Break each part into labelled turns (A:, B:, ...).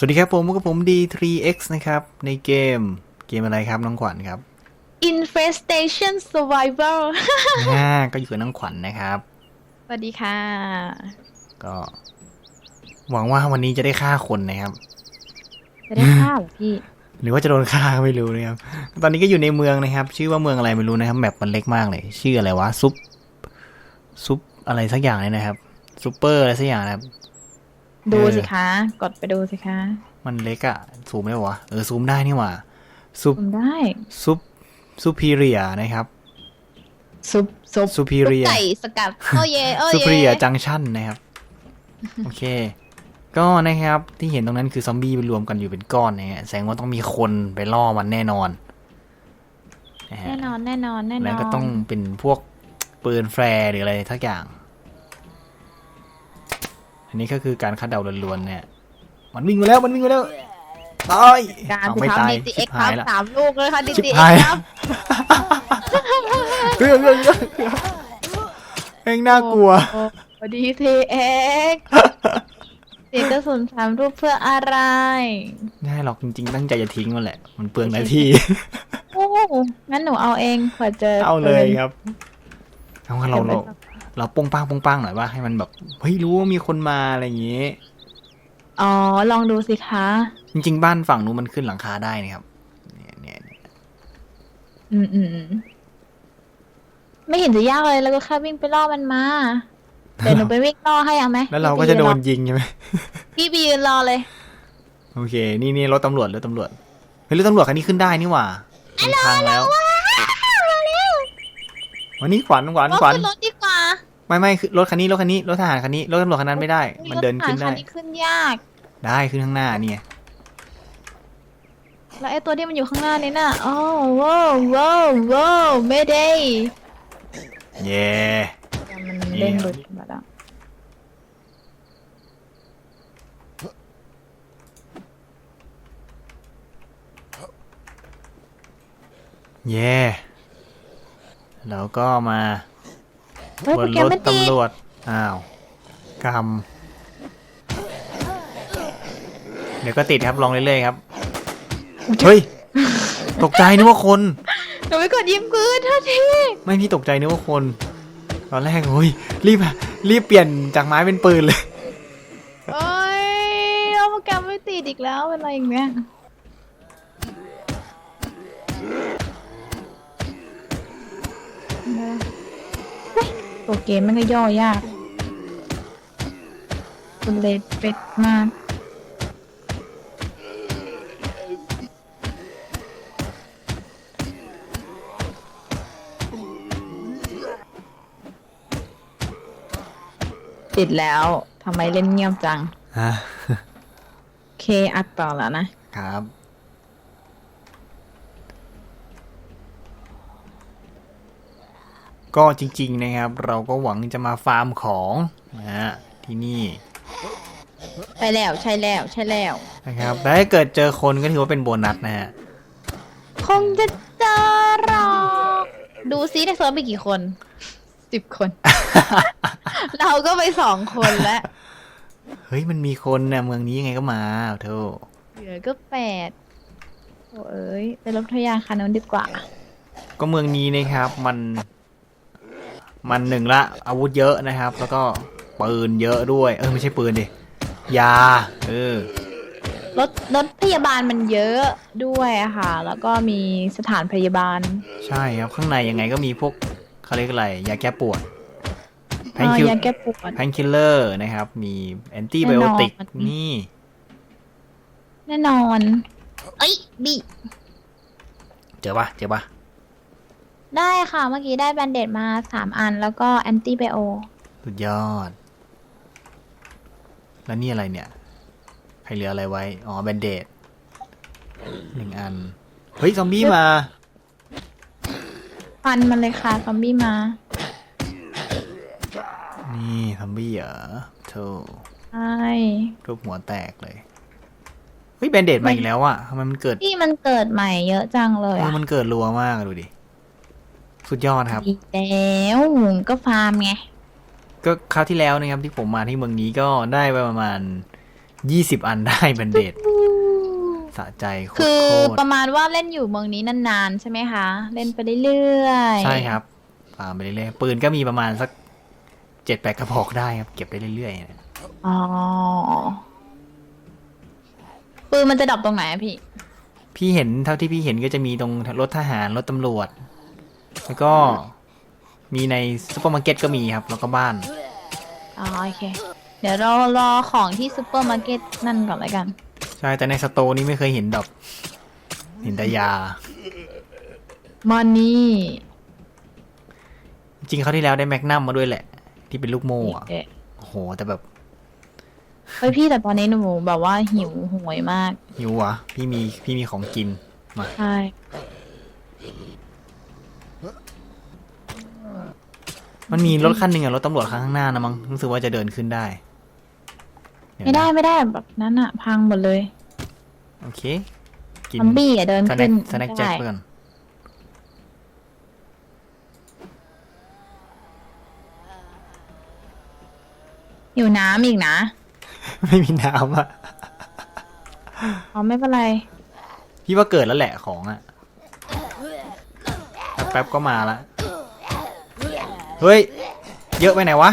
A: สวัสดีครับผมพบกับผม D3X นะครับ ในเกมเกมอะไรครับน้องขวัญครับ
B: Infestation Survival
A: อ่าก็อยู่กับน้องขวัญนะครับ
B: สวัสดีค่ะ
A: ก็ หวังว่าวันนี้จะได้ฆ่าคนนะครับ
B: จะได้ข้าวเหรอพี่
A: หรือว่าจะโดนฆ่าก็ไม่รู้นะครับ ตอนนี้ก็อยู่ในเมืองนะครับ ชื่อว่าเมืองอะไรไม่รู้นะครับแมปมันเล็กมากเลย ชื่ออะไรวะซุปซุปอะไรสักอย่างเลยนะครับซูเปอร์อะไรสักอย่างนะครับ
B: ดู
A: เออ
B: สิคะ กดไปดูสิคะ
A: มันเล็กอะซูมได้ปะวะเออซูมได้นี่หว่าซุป
B: ทำได้
A: ซุปซูพีเรียนะครับ
B: ซุปซุป
A: Superior
B: ไก่สกัดโอ้เยโอ้
A: ซู
B: เย
A: เปอร์จังชันนะครับ โอเค ก็นะครับที่เห็นตรงนั้นคือซอมบี้รวมกันอยู่เป็นก้อนนะฮะแสดงว่าต้องมีคนไปล่อมันแน่นอนนะฮะ
B: แน่นอนแน่นอนแน่นอน
A: แล้วก็ต้องเป็นพวกปืนแฟร์หรืออะไรทักอย่าง อันนี้ก็คือการคาดเดาล้วนๆเนี่ย มันวิ่งมาแล้ว มันวิ่งมาแล้วตาย
B: การ
A: เอา
B: ที่
A: ไม่
B: ทำ
A: ตาย
B: DTX
A: ชิบ
B: ครั
A: หาย
B: บ
A: ละ
B: สามลูกเลยค่ะ
A: ชิบ
B: DTX
A: หาย
B: ครับ
A: เรื่องเรื่องเรื่องเองน่ากลัว
B: โอ้โห DTX เสียกระสุนสามลูกเพื่ออะไร
A: ไม่ใช่หรอกจริงๆ ตั้งใจจะทิ้งมันแหละ มันเปลืองหน้าที่
B: โอ้งั้นหนูเอาเองเผื่อเจอ
A: เอาเลย
B: ปืน
A: ครับ เอางั้นเราเราเรา ปงปังปงปังหน่อยว่าให้มันแบบเฮ้ยรู้ว่ามีคนมาอะไรอย่างงี้
B: อ๋อ ลองดูสิคะ
A: จริง ๆ บ้านฝั่งนู้นมันขึ้นหลังคาได้นะครับ เนี่ยเนี่ยเนี่ย
B: อืมอืมอืมไม่เห็นจะยากเลยแล้วก็แค่วิ่งไปล่อมันมาเดี๋ยวหนูไปวิ่งล่อให้เอาไหม
A: แล้วเราก็จะโดนยิงใช่ไหม
B: พี่ไปยืนรอเลย
A: โอเค นี่นี่รถตำรวจรถตำรวจเฮ้ยรถตำรวจคันนี้ขึ้นได้นี่หว่ามันพังแล้ว วันนี้ขวัญขวัญ
B: ว่า
A: ขวัญ
B: ขึ้นรถดีกว่า
A: ไม่ไม่คือรถคันนี้รถคันนี้รถทหารคันนี้รถตำรวจคันนั้นไม่ได้ มันเดินขึ้น
B: รถ
A: ได้
B: ผ่าคันนี้ขึ้นยาก
A: ได้ขึ้นข้างหน้าเนี่ย
B: แล้วไอ้ตัวที่มันอยู่ข้างหน้านี่น่ะโอ้ว้าวว้าวว้าวไม่ได้
A: เย่
B: มันเล่นหลุดมาแล้ว
A: เย่แล้วก็มา
B: เฮ้ย
A: บ
B: โป
A: น
B: รแกร
A: ร
B: ม
A: ถ
B: ไม่ติด
A: ตำรวจ อ้าวกรรมเดี๋ยวก็ติดครับลองเรื่อยๆครับ เฮ้ย ตกใจนึกว่าคน
B: หนูไปกดยิ้มปืนเท่าที
A: ไม่พี่ตกใจนึกว่าคน ตอนแรกโอ้ยรีบรีบเปลี่ยนจากไม้เป็นปืนเลย
B: โอ้ยเราโปรแกรมไม่ติดอีกแล้วเป็นอะไรอย่างเงี้ย เกมมันก็ย่อยากคุณเลดเป็ดมากติดแล้วทำไมเล่นเงียบจัง
A: ฮะ
B: โอเคอัดต่อแล้วนะ
A: ครับ ก็จริง ๆ นะครับ เราก็หวังจะมาฟาร์มของนะฮะที่นี่
B: ใช่แล้วใช่แล้วใช่แล้ว
A: นะครับแต่ถ้าเกิดเจอคนก็ถือว่าเป็นโบนัสนะฮะ
B: คงจะเจอหรอกดูซิในเซิร์ฟมีกี่คนสิบคน เราก็ไปสองคนแล้ว
A: เฮ้ยมันมีคนเนี่ยเมืองนี้ยังไงก็มาเธอ
B: เหลือก็แปดโอ้เอ้ยไปรถทยานคันนั้นดีกว่า
A: ก็เมืองนี้นะครับมัน มันหนึ่งละอาวุธเยอะนะครับ แล้วก็ปืนเยอะด้วย เออไม่ใช่ปืนดิยาเออ
B: รถรถพยาบาลมันเยอะด้วยอะค่ะ แล้วก็มีสถานพยาบาล
A: ใช่ครับข้างในยังไงก็มีพวกเขาเรียกอะไรยาแก้ปวดแพ
B: เอนอ
A: คิล
B: ยาแก้ปวด
A: แพนคิลเลอร์นะครับ มีแอนตี้ไบโอติก
B: แน่นอน
A: นี่
B: แน่นอน เอ้ยบี
A: เจอปะเจอปะ
B: ได้ค่ะ เมื่อกี้ได้แบนเดดมาสามอัน แล้วก็แอนตี้ไบโอ
A: สุดยอด แล้วนี่อะไรเนี่ย ใครเหลืออะไรไว้ อ๋อแบนเดดหนึ่งอัน เฮ้ย ซอมบี้มา
B: ฟันมันเลยค่ะ ซอมบี้มา
A: นี่ซอมบี้เหรอโธ่
B: ใช่
A: รูปหัวแตกเลย เฮ้ยแบนเดดมาอีกแล้วอะทำไมมันเกิด
B: ที่มันเกิดใหม่เยอะจังเลย
A: เออ
B: อะ
A: มันเกิดรัวมากอะดูดิ สุดยอดครับ
B: ดีแล้วก็ฟาร์มไง
A: ก็คราวที่แล้วนะครับที่ผมมาที่เมืองนี้ก็ได้ไปประมาณยี่สิบอันได้แบนเดดสะใจโคต
B: คื
A: ร
B: อ
A: โคต
B: ป
A: ร
B: ระมาณว่าเล่นอยู่เมืองนี้นานๆ ใช่ไหมคะ เล่นไปเรื่อยๆ
A: ใช่ครับฟาร์มไปเรื่อยๆ ปืนก็มีประมาณสักเจ็ดแปดกระบอกได้ครับ เก็บได้เรื่อยๆนะ
B: อ๋อปืนมันจะดับตรงไหนอะพี่
A: พี่เห็นเท่าที่พี่เห็นก็จะมีตรงรถทหารรถตำรวจ แล้วก็มีในซูเปอร์มาร์เก็ตก็มีครับ แล้วก็บ้าน
B: อ๋อโอเค เดี๋ยวเรารอของที่ซูเปอร์มาร์เก็ตนั่นก่อนแล้วกัน
A: ใช่แต่ในสโตร์นี่ไม่เคยเห็นดอกเห็นแต่ยา
B: มอนนี่
A: จริงเขาวที่แล้วได้แมกนัมมาด้วยแหละ ที่เป็นลูกโม่อะ
B: เอ๊ะ
A: โอ้โห แต่แบบ
B: เฮ้ยพี่แต่ตอนนี้หนูแบบว่าหิวโหวยมาก
A: หิวอะพี่มีพี่มีของกินมา
B: ใช่
A: มันมีรถคันหนึ่งอะรถตำรวจข้างหน้านะมั้งรู้สึกว่าจะเดินขึ้นได้เยวนะ
B: ไม่ได้ไม่ได้แบบนั้นอะพังหมดเลย
A: โอเคกิน
B: ซอมบี้อะเดิน
A: สแน็
B: ขึ้
A: คนสแน็คแจ็ค
B: ได้
A: เพื่อน
B: หิวน้ำอีกนะ
A: ไม่มีน้ำอะ
B: อ๋อไม่เป็นไร
A: พี่ว่าเกิดแล้วแหละของอะแป๊บๆก็มาละ เฮ้ย เยอะไปไหนวะ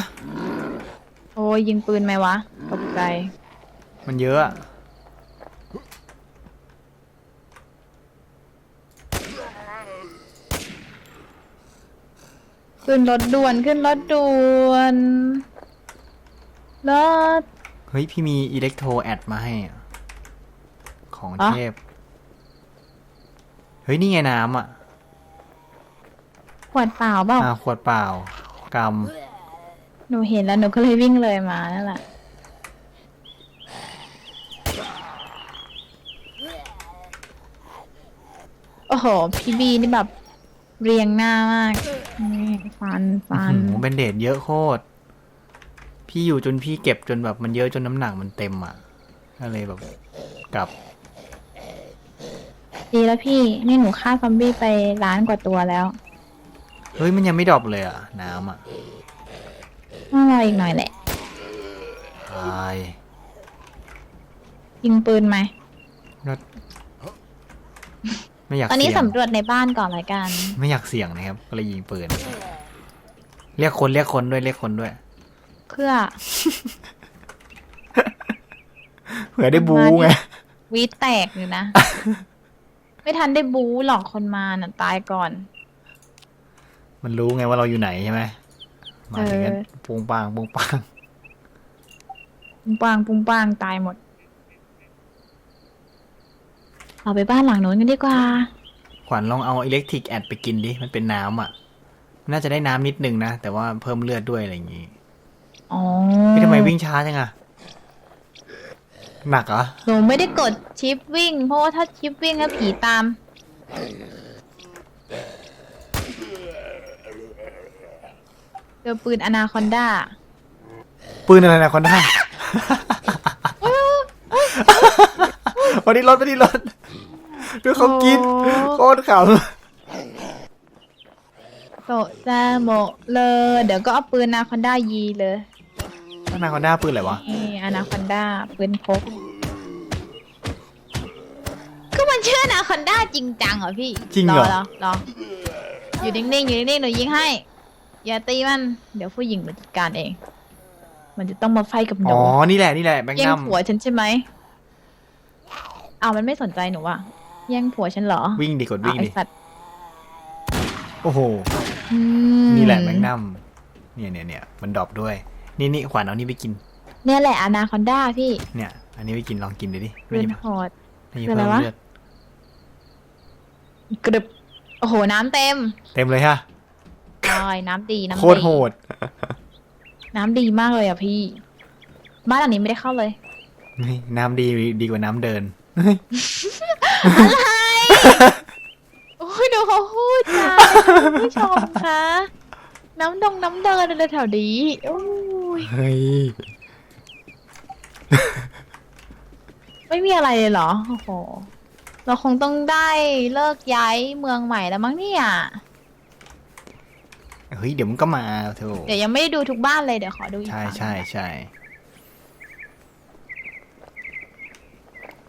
B: โอ้ยยิงปืนไหมวะตกใจ
A: มันเยอะอะ
B: ขึ้นรถด่วนขึ้นรถด่วนรถ
A: เฮ้ย พี่มีอิเล็กโทรแอดมาให้อะของ
B: อ๋อ
A: เทพ เฮ้ย นี่ไงน้ำอะ
B: ข วดเปล่าเปล่า
A: อ่าขวดเปล่าก
B: หนูเห็นแล้วหนูก็เลยวิ่งเลยมานั่นแหละโอ้โห พี่บีนี่แบบเรียงหน้ามากนี่ฟันำฟัน
A: โอ้โหเบนเดดเยอะโคตร พี่อยู่จนพี่เก็บจนแบบมันเยอะจนน้ำหนักมันเต็มอะก็เลยแบบกลับ
B: ดีแล้วพี่ นี่หนูฆ่าซอมบี้ไปล้านกว่าตัวแล้ว
A: เฮ้ยมันยังไม่ดรอปเลยอะน้ำอะ
B: ต้องรออีกหน่อยแหละ
A: ตาย
B: ยิงปืนไหม
A: ไม่อยาก
B: ตอนนี้
A: เสี่ยง
B: สำรวจในบ้านก่อนละกัน
A: ไม่อยากเสี่ยงนะครับก็เลยยิงปืน เรียกคนเรียกคนด้วยเรียกคนด้วย
B: เพื่อ
A: เผื่อได้บูไง
B: วีดแตกเลยนะ ไม่ทันได้บูหลอกคนมาน่ะตายก่อน
A: มันรู้ไงว่าเราอยู่ไหนใช่ไหมมาถึงกัน
B: เออ
A: ปุงปังปุงปัง
B: ปุ้งปางปุ้งปางตายหมด เอาไปบ้านหลังโน้นกันดีกว่า
A: ขวัญลองเอาอิเล็กทริกแอดไปกินดิ มันเป็นน้ำอะ น่าจะได้น้ำนิดนึงนะ แต่ว่าเพิ่มเลือดด้วยอะไรอย่างงี้
B: อ๋อ
A: พี่ทำไมวิ่งช้าจังอะหนักเหรอ
B: หนูไม่ได้กดชิปวิ่ง เพราะว่าถ้าชิปวิ่งแล้วผีตาม เจอปืนอนาคอนดา
A: ปืนอะไรนะคนได้วันนี้รถวันนี้รถดูเขากิน
B: โอ้
A: โคตรข
B: โตะแจโมะเลย เดี๋ยวก็เอาปืนอนาคอนดายีเลยำ
A: อนาคอนด้าปืนอะไรวะ
B: นี่อนาคอนดาปืนพกก็มันชื่ออนาคอนดาจริงจังเหรอพี่
A: จริงเหรอ
B: รอรออยู่นิ่งๆอยู่นิ่งๆหนูยิงให้ อย่าตีมัน เดี๋ยวผู้หญิงมันจัดการเอง มันจะต้องมาไฟกับหนู
A: อ๋อ นี่แหละ นี่แหละแบงค์
B: แย่ง
A: นัม
B: ผัวฉันใช่ไหมอ้าวมันไม่สนใจหนูว่ะแย่งผัวฉันเหรอ
A: วิ่งดิกดวิ่ง
B: อ้าว
A: ดิ
B: ไอสัตว์
A: โอ้โห
B: อืม
A: นี่แหละแบงค์นัมเนี่ยเนี่ยเนี่ยมันดรอปด้วย นี่นี่ขวัญเอานี่ไปกิน
B: เนี่ยแหละอนาคอนดาพี่
A: เนี่ย อันนี้ไปกินลองกินดูดิ
B: ปืนโหด
A: ไม่
B: คืออะไร
A: เพิ่ม
B: วะ
A: เลือด
B: กรึบโอ้โหน้ำเต็ม
A: เต็มเลยฮะ
B: ลอยน้ำดีน้ำ
A: โคตรโหด
B: น้ำดีมากเลยอะพี่ บ้านหลังนี้ไม่ได้เข้าเลย
A: นี่น้ำดีดีกว่าน้ำเดิน
B: โอ้ยดูเขาพูดจ้าคุณผู้ชมคะน้ำดงน้ำเดินอะไรแถวนี้โอ้ย
A: เฮ้ย
B: ไม่มีอะไรเลยเหรอโอ้โหเราคงต้องได้เลิกย้ายเมืองใหม่แล้วมั้งเนี่ย
A: เฮ้ยเดี๋ยวมันก็มาเถอะ
B: เดี๋ยวยังไม่ได้ดูทุกบ้านเลยเดี๋ยวขอดูอีก
A: ใช่
B: ฝั่ง
A: ใช่ใช่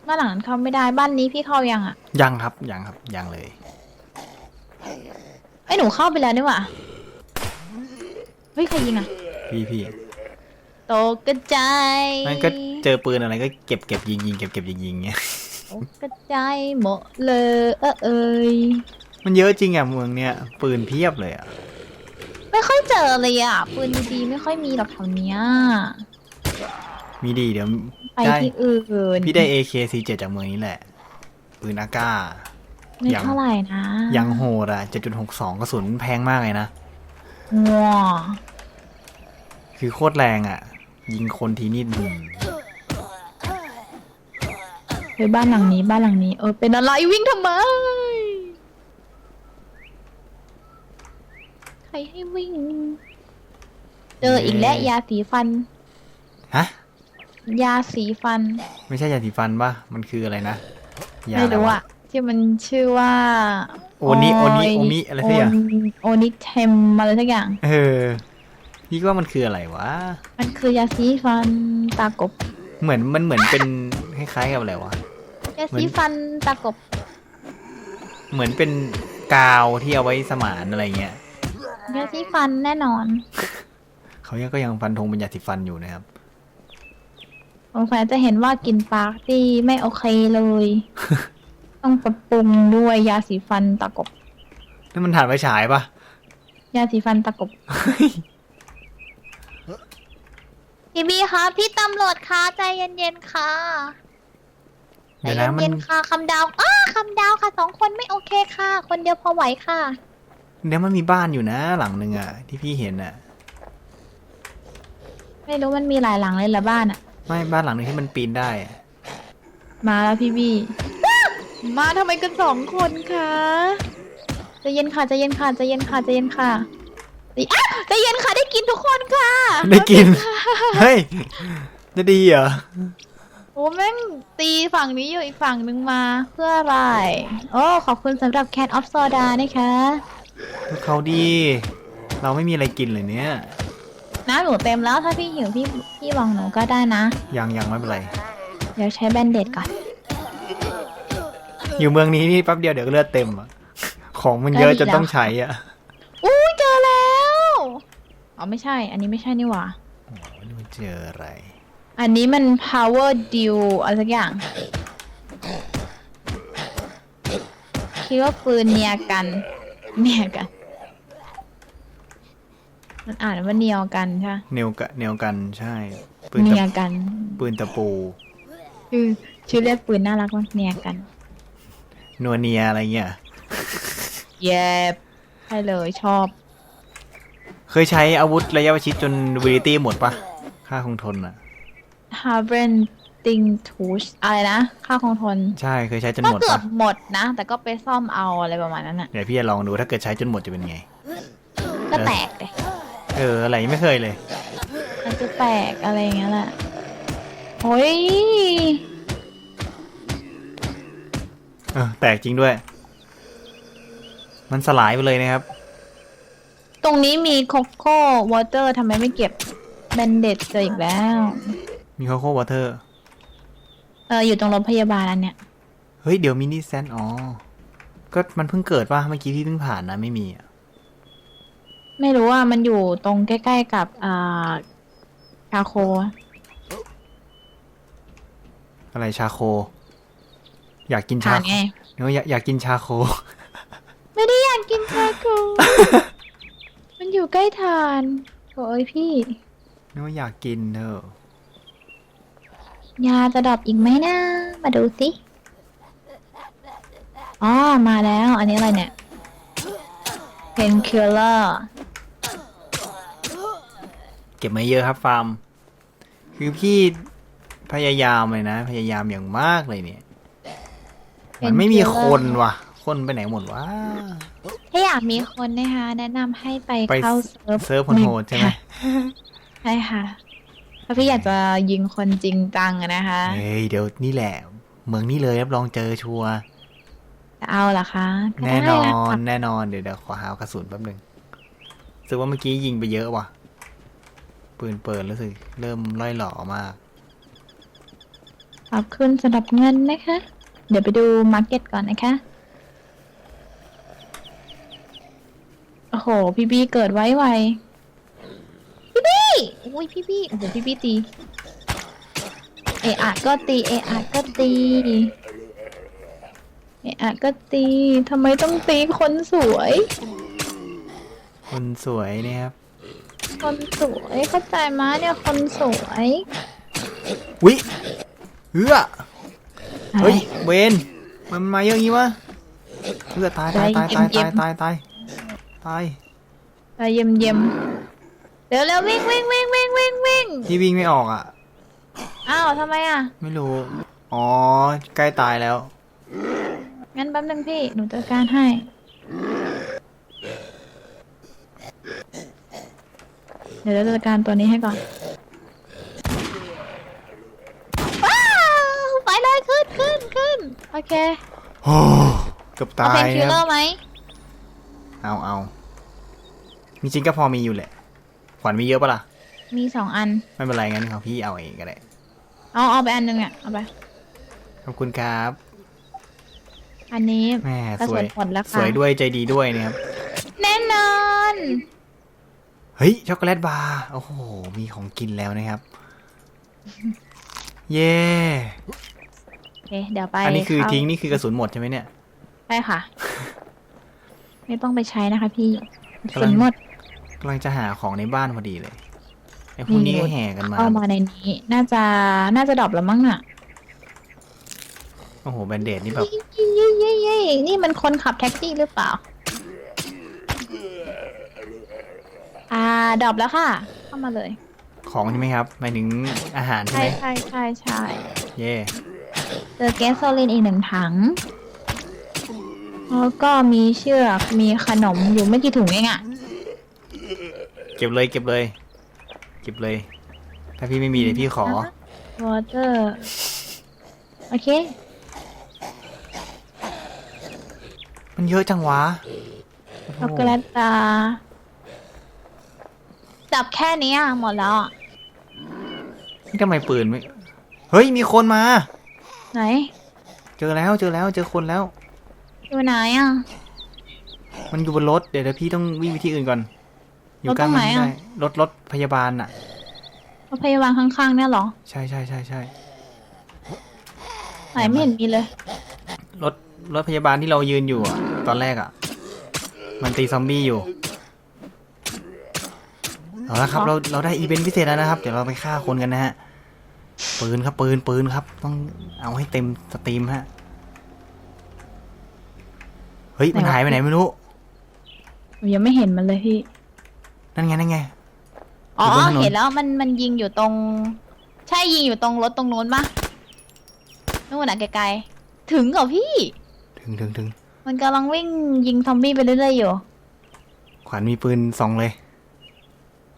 B: บ้านหลังนั้นเข้าไม่ได้บ้านนี้พี่เข้ายังอะ
A: ยังครับยังครับยังเลย
B: ไอ้ยหนูเข้าไปแล้วนี่หว่าเฮ้ยใครยิงอะ
A: พี่พี่
B: ตกกระจาย
A: นั่นก็เจอปืนอะไรก็เก็บเก็บยิงยิงเก็บเก็บยิงยิงเงี้ย
B: ตกกระจายหมดเลยเออเอย
A: มันเยอะจริงอะเมืองเนี้ยปืนเพียบเลยอะ
B: ไม่ค่อยเจอเลยอะปืนดีๆไม่ค่อยมีหรอกแถวเนี้ย
A: มีดีเดี๋ยว
B: ไป
A: ได้
B: ที่อื่น
A: พี่ได้ AK47 จากเมืองนี้แหละ ปืนอากา
B: ไม่
A: ยัง
B: เท่าไหร่นะ
A: ยังโหดอะ7.62กระสุนแพงมากเลยนะ
B: งัว
A: คือโคตรแรงอะ ยิงคนทีนี่อืม
B: เฮ้ยบ้านหลังนี้บ้านหลังนี้ เออเป็นอะไรวิ่งทำไม ใค รให้วิ่ง เจออีกแล้วยาสีฟัน
A: ฮะ
B: ยาสีฟัน
A: ไม่ใช่ยาสีฟันปะมันคืออะไรนะยา
B: ไม่รู้
A: ว
B: อะที่มันชื่อว่า
A: โอนิโอนิโอมิอะไรสักอย่าง
B: โอนิเทมอะไรสักอย่าง
A: เออพี่ว่ามันคืออะไรวะ
B: มันคือยาสีฟันตากบ
A: เหมือนมันเหมือนเป็นคล้ายๆกับอะไรวะ
B: ยาสีฟันตากบ
A: เหมือนเป็นกาวที่เอาไว้สมานอะไรเงี้ย
B: ยาสีฟันแน่นอน
A: เขายังก็ยังฟันธงเป็นยาสีฟันอยู่นะครับ
B: สงสัยจะเห็นว่ากลินปากที่ไม่โอเคเลย ต้องปรับปรุงด้วยยาสีฟันตะกบ
A: นั่นมันถ่านไฟฉายปะ
B: ยาสีฟันตะกบ พี่บีคะพี่ตำรวจคะใจเย็นๆค่ะใจ
A: เดี๋ยวนะมัน
B: เย็นๆค่ะคำดาวอ้าคำดาวค่ะสองคนไม่โอเคค่ะ คนเดียวพอไหวค่ะ
A: เดี๋ยวมันมีบ้านอยู่นะหลังหนึ่งอะที่พี่เห็นอะ
B: ไม่รู้มันมีหลายหลังเลยละบ้านอะ
A: ไม่บ้านหลังหนึงที่มันปีนได้อะ
B: มาแล้วพี่บีมาทำไมกันสองคนคะใจเย็นค่ะใจเย็นค่ะใจเย็นค่ะใจเย็นค่ะใจอะใจเย็นค่ะได้กินทุกคนค่ะ
A: ได้กิน เฮ้ยจะดีเหรอ
B: โอ้แม่งตีฝั่งนี้อยู่อีกฝั่งหนึ่งมาเพื่ออะไร โอ้ขอบคุณสำหรับ Cat of Soda นะคะ
A: พวกเขาดี เราไม่มีอะไรกินเลยเนี่ย
B: น้ำหนูเต็มแล้วถ้าพี่หิวพี่พี่บอกหนูก็ได้นะ
A: ยังยังไม่เป็นไร
B: เดี๋ยวใช้แบนเด็ดก่อน
A: อยู่เมืองนี้นี่แป๊บเดียวเดี๋ยวก็เลือดเต็มอะของมันเยอะจนต้องใช้อะ
B: อุ้ยเจอแล้วอ๋อไม่ใช่ อันนี้ไม่ใช่นี่หว่า
A: โอ้โหนี่มันเจออะไร
B: อันนี้มัน power deal อะไรสักอย่าง คิดว่าปืนเนียกัน เนียกัน มันอ่านว่าเนียวกันใช่ปะ
A: เนวกะเนวกันใช่ปืน
B: เนี
A: ตะ
B: ยกัน
A: ปืนตะปู
B: ชื่อชื่อเรียกปืนน่ารักมากเนียกัน
A: นัวเนียอะไรเงี้ย
B: เย็บใช่เลยชอบ
A: เคยใช้อาวุธระยะประชิดจนวิลิตี้หมดปะค่าคงทนอะ
B: h a v e n t i n g t o o อะไรนะ ค่าคงทน
A: ใช่เคยใช้จน
B: ก็
A: หมด
B: เกือ
A: ปะ
B: บหมดนะ แต่ก็ไปซ่อมเอาอะไรประมาณนั้นอะ
A: เดี๋ยวพี่จะลองดูถ้าเกิดใช้จนหมดจะเป็นไง
B: ก็แตกเลย
A: เอออะไรยังไม่เคยเลย
B: มันจะแตกอะไรอย่างเงี้ยแหละโอ้ย
A: เออแตกจริงด้วย มันสลายไปเลยนะครับ
B: ตรงนี้มีโคโค่วอเตอร์ทำไมไม่เก็บแบนเด็ดเจออีกแล้ว
A: มีโคโค่วอเตอร์
B: เอออยู่ตรงโรงพยาบาลอันเนี้ย
A: เฮ้ยเดี๋ยวมินิแซนอ๋อ ก็มันเพิ่งเกิดป่ะเมื่อกี้พี่เพิ่งผ่านนะไม่มีอะ
B: ไม่รู้ว่ามันอยู่ตรงใกล้ๆกับอ่าคาโค
A: อะไรชาโค อยากกิน
B: ทา
A: ชานโค
B: ไง
A: เนอะอยากอยากกินชาโค
B: ไม่ได้อยากกินชาโค มันอยู่ใกล้ทานโถ่เอ้ยพี่
A: เนอะอยากกินเธอะ
B: ยาจะดับอีกไหมนะ มาดูสิ อ๋อ มาแล้ว อันนี้อะไรเนี่ย painkiller
A: เก็บมาเยอะครับฟาร์ม คือพี่พยายามเลยนะ พยายามอย่างมากเลยเนี่ย มันไม่มีคนว่ะ คนไปไหนหมดวะ
B: ถ้าอยากมีคนนะคะ แนะนำให้ไป
A: ไป
B: เข้าเซิร์ฟ
A: เซิร์ฟคนโหดใช่ไหม
B: ใช่ค่ะ ถ้าพี่อยากจะยิงคนจริงจังอะนะคะ
A: เฮ้ยเดี๋ยวนี่แหละ เมืองนี้เลยรับรองเจอชัวร์
B: จะเอาเหรอคะก็
A: แน่น
B: ได้
A: อ
B: นะ
A: น
B: คะ
A: แน่นอนเดี๋ยวเดี๋ยวขอหากระสุนแป๊บหนึงรู้สึกว่าเมื่อกี้ยิงไปเยอะว่ะ ปืนเปิดรู้สึกเริ่มล่อยหล่อมาก
B: ขออบคุณสำหรับเงินนะคะ เดี๋ยวไปดูมาร์เก็ตก่อนนะคะ โอ้โห พี่บี้เกิดไว้ไว พี่บี้อุ้ยพี่บี้โอ้โหพี่บี้ตี เอะอะก็ตี เอะอะก็ตี เอะอะก็ตีทำไมต้องตีคนสวย
A: คนสวยเนี่ยครับ
B: คนสวยเข้าใจไหมยเนี่ยคนสวย
A: วิเฮือเฮ้ย
B: อะไร
A: เวนมันมาเยอะงี้วะเฮือตายตายตายตาย
B: ใจเย็
A: ตาย
B: น
A: ตายตายตาย
B: ไปเยี่ยมเยี่ยม เร็วเร็ววิ่งวิ่งวิ่งวิ่งวิ่งวิ่ง
A: พี่วิ่งไม่ออกอะ
B: อ้าวทำไมอะ
A: ไม่รู้ อ๋อ ใกล้ตายแล้ว
B: งั้นแป๊บนึงพี่ หนูจัดการให้ เดี๋ยวเราจัดการตัวนี้ให้ก่อนว้าวไปเลยขึ้นขึ้นขึ้นโอเค
A: โอ้เกือบ
B: เอา
A: ตา
B: เพ
A: ย
B: นคิล
A: นะ
B: เล
A: ค
B: อ
A: รับ
B: ร์ไหม
A: เอาเอามีจริงก็พอมีอยู่แหละข วัญมีเยอะปะล่ะ
B: มีสองอัน
A: ไม่เป็นไรงั้นของพี่เอาเองก็ได้
B: เอาเอาไปอันหนึงอะ เอาไป
A: ขอบคุณครับ
B: อันนี้
A: แม่
B: กระ
A: ส
B: สุ
A: วย
B: นหมดแล้ว
A: ส
B: ค่ะ
A: วยด้วยใจดีด้วยนะครับ
B: แน่นอน
A: เฮ้ย ช็อกโกแลตบาร์ โอ้โห มีของกินแล้วนะครับ เย่
B: โอเค เดี๋ยวไป
A: อันนี้คือ
B: เข้า
A: ทิ้งนี่คือกระสุนหมดใช่ไหมเนี่ย
B: ใช่ค่ะ ไม่ต้องไปใช้นะคะพี่
A: กำลั
B: สุ
A: ง
B: นหมด
A: กำลังจะหาของในบ้านพอดีเลยไอ้พวกนี้ก็แห่กันมา
B: เข้ามาในนี้ น่าจะน่าจะดรอปแล้วมั้งน่ะ
A: โอ้โหแบนเดดนี่แบบ
B: เย้เย้เย้เย้นี่มันคนขับแท็กซี่หรือเปล่า อ่าดรอปแล้วค่ะ เข้ามาเลย
A: ของใช่ไหมครับหมายถึงอาหารใช่
B: ใช่
A: ไหม
B: ใช่ใช่ใช่
A: เย่
B: เจอแก๊สโซลินอีกหนึ่งถังแล้วก็มีเชือกมีขนมอยู่ไม่กี่ถุงเองอะ
A: เก็บเลยเก็บเลย เก็บเลย ถ้าพี่ไม่มีเดี๋ยวพี่ขอ
B: วอเตอร์ โอเค
A: มันเยอะจังวะ
B: ช็อกโกแลตตาจับแค่นี้อะหมดแล้วอะ
A: นี่ทำไมปืนไม่ เฮ้ย มีคนมา
B: ไหน
A: เจอแล้วเจอแล้วเจอคนแล้ว
B: อยู่ไหนอะ
A: มันอยู่บนรถ เดี๋ยวเดี๋ยวพี่ต้องวิ่งไปที่อื่นก่อน อยู่
B: รถ
A: ใกล้
B: ตรงไหน
A: มันไม่
B: อะ
A: ได้รถรถพยาบาลน่ะ
B: รถพยาบาลข้างๆเนี่ยเหรอ
A: ใช่ใช่ใช่ใช่
B: ไหนไม่เห็นมีเลย
A: รถรถพยาบาลที่เรายืนอยู่อะตอนแรกอะมันตีซอมบี้อยู่เอาละครับเราเราได้อีเวนต์พิเศษแล้วนะครับ เดี๋ยวเราไปฆ่าคนกันนะฮะปืนครับปืนปืนครับ ต้องเอาให้เต็มสตรีมฮะเฮ้ยมัน
B: ไหนวะ
A: หายไปไหนไม่รู้
B: หนูยังไม่เห็นมันเลยพี่
A: นั่นไงนั่นไง
B: อ๋อ
A: อยู่บนถนน
B: เห็นแล้วมันมันยิงอยู่ตรง ใช่ยิงอยู่ตรงรถตรงนู้นปะนู่นน่ะไกลๆ ถึงเหรอพี่
A: ถึงถึงถึง
B: มันกำลังวิ่งยิงซอมบี้ไปเรื่อยๆอยู่
A: ขวัญมีปืนสองเลย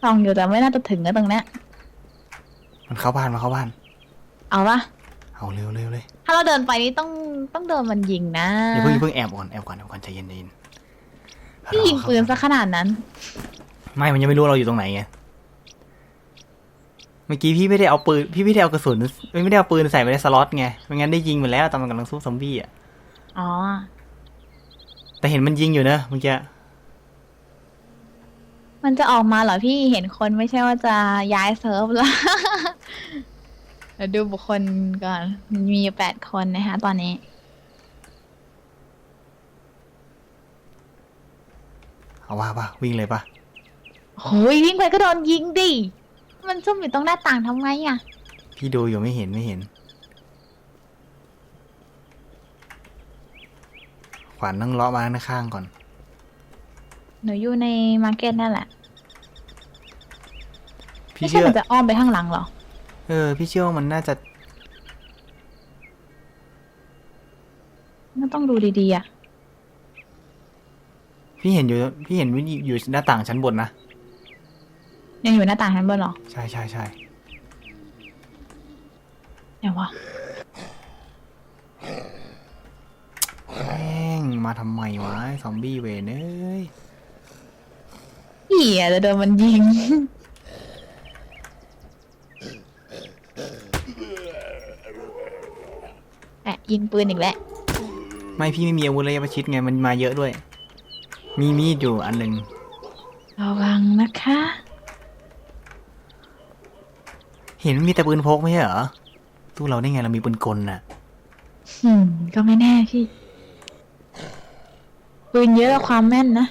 B: ส่องอยู่แต่ไม่น่าจะถึงนะตรงเนี้ย
A: มันเข้าบ้านมาเข้าบ้าน
B: เอาปะ
A: เอาเร็วเร็วเลย
B: ถ้าเราเดินไปนี่ต้องต้องโดนมันยิงนะ
A: อย่าเพิ่งอย่าเพิ่งแอบก่อนแอบก่อนแอบก่อนใจเย็นใจเย็น
B: พี่ยิงปืนซะขนาดนั้น
A: ไม่มันยังไม่รู้เราอยู่ตรงไหนไงเมื่อกี้พี่ไม่ได้เอาปืนพี่ไม่ได้เอากระสุนไม่ได้เอาปืนใส่ไปในสล็อตไงไม่งั้นได้ยิงหมดแล้วตอนมันกำลังสู้ซอมบี้อะ
B: อ๋อ
A: แต่เห็นมันยิงอยู่เนอะเมื่อกี้
B: มันจะออกมาเหรอพี่เห็นคนไม่ใช่ว่าจะย้ายเซิร์ฟละเดี๋ยวดูบุคคลก่อนมีอยู่แปดคนนะคะตอนนี้
A: เอาว่าป่ะวิ่งเลยป่ะ
B: โอ้ยวิ่งไปก็โดนยิงดิ มันซุ่มอยู่ตรงหน้าต่างทำไงอะ
A: พี่ดูอยู่ไม่เห็นไม่เห็น ขวัญต้องเลาะมาข้างๆก่อน
B: หนูอยู่ในมาร์เก็ตนั่นแหละ
A: พี่
B: ไม่ใช่
A: เชื่อ
B: มันจะอ้อมไปข้างหลังเหรอ
A: เออ พี่เชื่อว่ามันน่าจะ
B: ก็ต้องดูดีๆอะ
A: พี่เห็นอยู่ พี่เห็นวิอยู่หน้าต่างชั้นบนนะ
B: ยังอยู่หน้าต่างชั้นบนเหรอ
A: ใช่ใช่ใช่
B: เดี๋ยววะ
A: แม่งมาทำไมวะไอ้ซอมบี้เวนเอ้ย
B: พี่อะจะโดนมันยิงยิงปืนอีกแล้ว
A: ไม่พี่ไม่มีอาวุธระยะประชิดไงมันมาเยอะด้วย มีมีดอยู่อันหนึ่ง
B: ระวังนะคะ
A: เห็นมันมีแต่ปืนพกไม่ใช่เหรอตู้เราได้ไงเรามีปืนกลน่ะ
B: อืม ก็ไม่แน่พี่ ปืนเยอะแล้วความแม่นนะ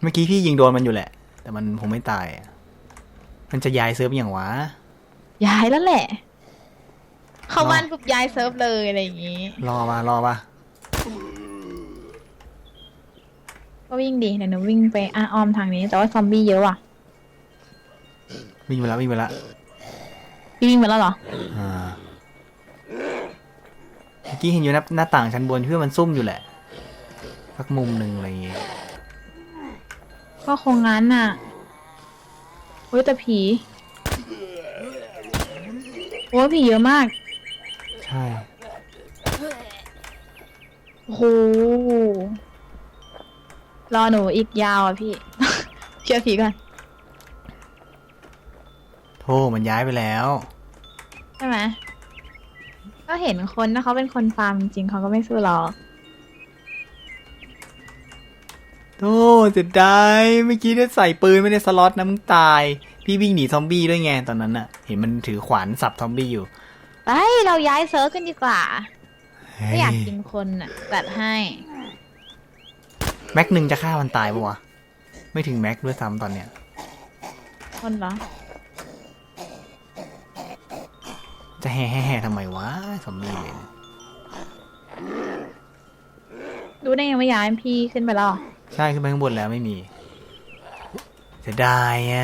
A: เมื่อกี้พี่ยิงโดนมันอยู่แหละ แต่มันคงไม่ตายอะมันจะย้ายเซิร์ฟอย่างวะ
B: ย้ายแล้วแหละ เข้า
A: หรอ
B: บ้านปุ๊บย้ายเซิร์ฟเลยอะไรอย่างงี้
A: รอปะรอปะ
B: ก็วิ่งดีเดี๋ยวหนูวิ่งไปอ้าอ้อมทางนี้ แต่ว่าซอมบี้เยอะว่ะ
A: วิ่งไปแล้ววิ่งไปแล้ว
B: พี่วิ่งมาแล้วเหรอ
A: อ่าเมื่อกี้เห็นอยู่หน้าหน้าต่างชั้นบนที่ว่ามันซุ่มอยู่แหละสักมุมหนึ่งอะไรอย่างเงี้ย
B: ก็คงงั้นน่ะโอ้ยแต่ผี โอ้ยผีเยอะมาก
A: ใช่
B: โอ้โห รอหนูอีกยาวอะพี่ เชื่อผีก่อน
A: โธ่มันย้ายไปแล้ว
B: ใช่ไหมก็เห็นคนถ้าเขาเป็นคนฟาร์มจริงๆเขาก็ไม่สู้หรอก
A: โธ่เสียดายเมื่อกี้ได้ใส่ปืนไม่ได้สล็อตนะมึงตาย พี่วิ่งหนีซอมบี้ด้วยไงตอนนั้นน่ะเห็นมันถือขวานสับซอมบี้อยู่
B: ไปเราย้ายเซิร์ฟกันดีกว่า
A: เฮ้
B: ไม่อยากกินคนอะจัดให้
A: แม็กหนึ่งจะฆ่ามันตายปะวะ ไม่ถึงแม็กด้วยซ้ำตอนเนี้ย
B: คนเหรอ
A: จะแห่แห่ทำไมวะสมบี้
B: รู้ได้ยังไม่ย้ายพี่ขึ้นไปหรอ
A: ใช่ขึ้นไปข้างบนแล้วไม่มีจะได้ยอ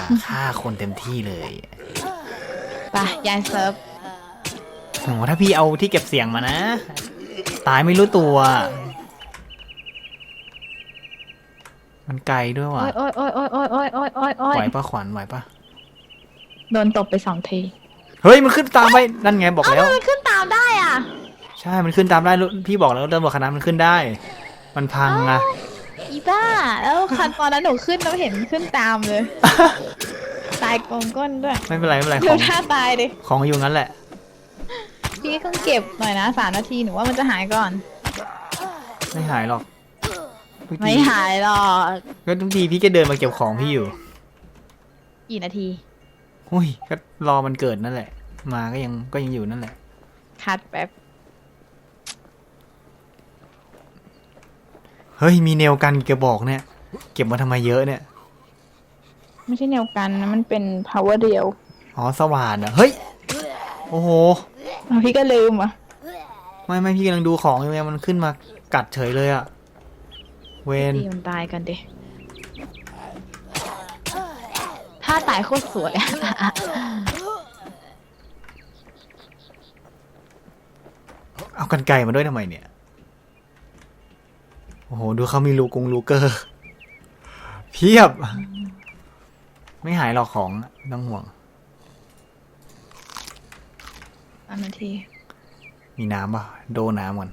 A: ะาฆ่าคนเต็มที่เลย
B: ไปย้ายเซิร์ฟ
A: โหถ้าพี่เอาที่เก็บเสียงมานะ ตายไม่รู้ตัว มันไกลด้วยว่ะ
B: โอ้ยโอ้ยโอ้ยโอ้ยโอ้ยโอ้ยโอ้ย
A: ไหวปะขวัญไหวปะ
B: โดนตบไปสองที
A: เฮ้ยมันขึ้นตามไปนั่นไงบอก
B: เอ้า
A: แล้ว
B: ทำไมมันขึ้นตามได้อะ
A: ใช่ มันขึ้นตามได้รู้พี่บอกแล้วเดินบอกคณะมันขึ้นได้ มันพังอะ
B: อีบ้า แล้วคันตอนนั้นหนูขึ้นแล้วเห็นขึ้นตามเลย ตายกองก้นด้วย
A: ไม่เป็นไรไม่เป็นไรข
B: ดู
A: อง
B: ท่าตายดิ
A: ของอยู่งั้นแหละ
B: พี่ต้องเก็บหน่อยนะสามนาทีหนูว่ามันจะหายก่อน
A: ไม่หายหรอกทุก
B: ไม่
A: ที
B: หายหรอก
A: ก็ทุกทีพี่ก็เดินมาเก็บของพี่อยู่
B: กี่นาที
A: อุ้ยก็รอมันเกิดนั่นแหละ มาก็ยังก็ยังอยู่นั่นแหละ
B: คัดแป๊บ
A: เฮ้ย มีแนวกันกระบอกเนี่ย เก็บมาทำไมเยอะเนี่ย
B: ไม่ใช่แนวกันนะมันเป็น power เดียว
A: อ๋อสว่านอะเฮ้ย โอ้โห
B: อะพี่ก็ลืมอะ
A: ไม่ไม่พี่กำลังดูของอยู่ไงมันขึ้นมากัดเฉยเลยอะเวน
B: พี่มันตายกันดิถ้าตายโคตรสวยอะ
A: เอากันไก่มาด้วยทำไมเนี่ย โอ้โห ดูเขามีลูกงลูเกอร์เพียบ ไม่หายหรอกของไม่ต้องห่วง
B: สามนาที
A: มีน้ำป่ะ โดน้ำก่อน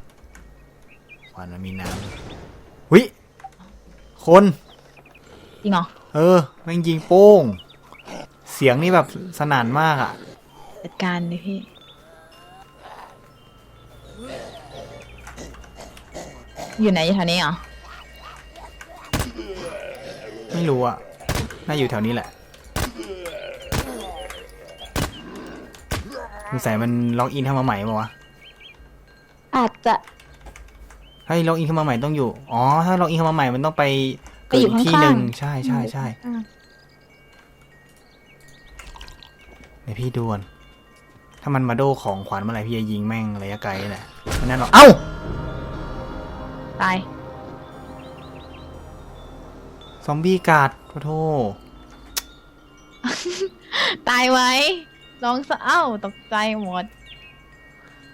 A: วันมันมีน้ำวิคน
B: จริงเหรอ
A: เออแม่งยิงโป้งเสียงนี่แบบสนั่นมากอะ่ะ
B: จัดการดิพี่ อยู่ไหนอยู่แถวนี้เหรอ
A: ไม่รู้อะ่ะ น่าอยู่แถวนี้แหละสงสัยมันล็อกอินเข้ามาใหม่ป่าวะ
B: อาจจะ
A: ถ้าล็อกอินเข้ามาใหม่ต้องอยู่ อ๋อ ถ้าล็อกอินเข้ามาใหม่มันต้องไป
B: ไปอยู่
A: เกิดที่
B: ข้างๆ
A: หนึ่งใช่ใช่ใช่
B: อะ
A: เดี๋ยวพี่ดูก่อนถ้ามันมาโดของขวัญเมื่อไหร่พี่จะยิงแม่งระยะไกลแหละไม่นั่นหรอกเอ้า
B: ตาย
A: ซอมบี้กัดขอโทษ
B: ตายไหมร้องสะเอ้าตกใจหมด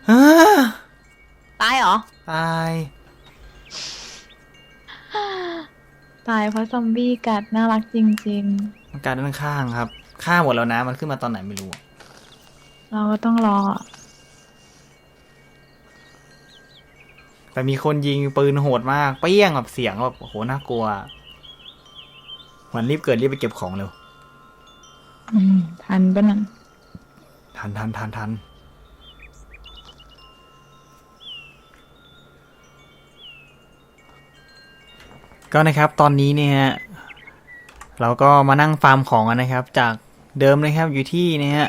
A: ฮ่า
B: ตายเหรอ
A: ตาย
B: ตายเพราะซอมบี้กัดน่ารักจริง
A: มันกัดด้านข้างครับ ฆ่าหมดแล้วนะ มันขึ้นมาตอนไหนไม่รู้
B: เราก็ต้องรออะ
A: แต่มีคนยิงปืนโหดมาก เปี้ยงแบบเสียงแบบโหน่ากลัวหันรีบเกิดรีบไปเก็บของเร็ว
B: ทันปะนั่น
A: ทันทันทันทันก็นะครับตอนนี้เนี่ย เราก็มานั่งฟาร์มของกันนะครับ จาก เดิมนะครับอยู่ที่นะฮะ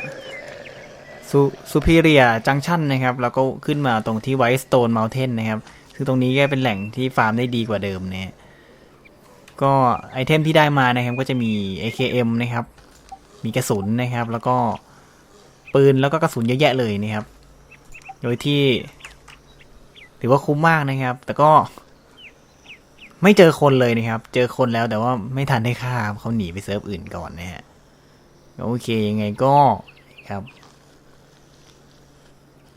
A: ซูซูพิเรียจังชันนะครับ แล้วก็ขึ้นมาตรงที่ไวท์สโตนเมลเทนนะครับซึ่งตรงนี้ก็เป็นแหล่งที่ฟาร์มได้ดีกว่าเดิมนะฮะก็ไอเทมที่ได้มานะครับก็จะมี AKM นะครับ มีกระสุนนะครับ แล้วก็ปืนแล้วก็กระสุนเยอะแยะเลยนะครับ โดยที่ ถือว่าคุ้มมากนะครับ แต่ก็ ไม่เจอคนเลยนะครับ เจอคนแล้วแต่ว่าไม่ทันได้ฆ่าเขาหนีไปเซิร์ฟอื่นก่อนนะฮะ โอเคยังไงก็ครับ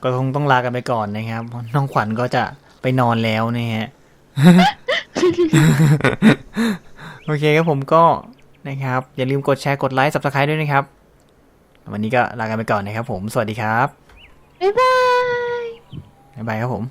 A: ก็คงต้องลากันไปก่อนนะครับเพราะน้องขวัญก็จะไปนอนแล้วนะฮะโอเคครับผมก็นะครับ อย่าลืมกดแชร์กดไลค์ subscribe ด้วยนะครับ วันนี้ก็ลากันไปก่อนนะครับผม สวัสดีครับ
B: บ๊ายบาย
A: บ๊ายบายครับผม